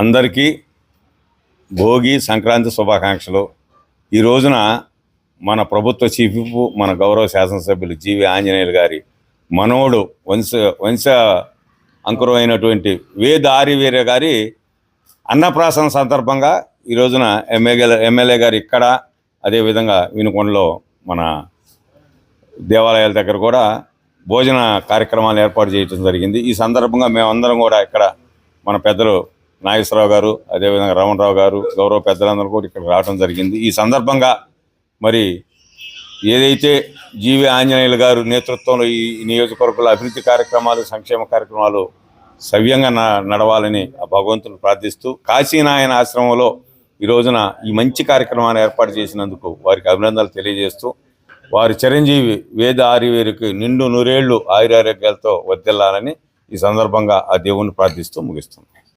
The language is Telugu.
అందరికీ భోగి సంక్రాంతి శుభాకాంక్షలు. ఈ రోజున మన ప్రభుత్వ చీఫ్ మన గౌరవ శాసనసభ్యులు జీవి ఆంజనేయులు గారి మనవడు వంశ వంశ అంకురం అయినటువంటి వేద ఆరివీర్య గారి అన్నప్రాసన సందర్భంగా ఈ రోజున ఎమ్మెల్యే ఎమ్మెల్యే గారు ఇక్కడ అదేవిధంగా వినుకొండలో మన దేవాలయాల దగ్గర కూడా భోజన కార్యక్రమాలు ఏర్పాటు చేయడం జరిగింది. ఈ సందర్భంగా మేమందరం కూడా ఇక్కడ మన పెద్దలు నాగేశ్వరరావు గారు అదేవిధంగా రమణరావు గారు గౌరవ పెద్దలందరూ కూడా ఇక్కడ రావడం జరిగింది. ఈ సందర్భంగా మరి ఏదైతే జీవి ఆంజనేయులు గారు నేతృత్వంలో ఈ నియోజకవర్గంలో అభివృద్ధి కార్యక్రమాలు సంక్షేమ కార్యక్రమాలు సవ్యంగా న- నడవాలని ఆ భగవంతుని ప్రార్థిస్తూ కాశీనాయన ఆశ్రమంలో ఈ రోజున ఈ మంచి కార్యక్రమాన్ని ఏర్పాటు చేసినందుకు వారికి అభినందనలు తెలియజేస్తూ వారి చిరంజీవి వేద ఆరివేరుకి నిండు నూరేళ్ళు ఆయురారోగ్యాలతో వర్దిల్లాలని ఈ సందర్భంగా ఆ దేవుణ్ణి ప్రార్థిస్తూ ముగిస్తున్నాం.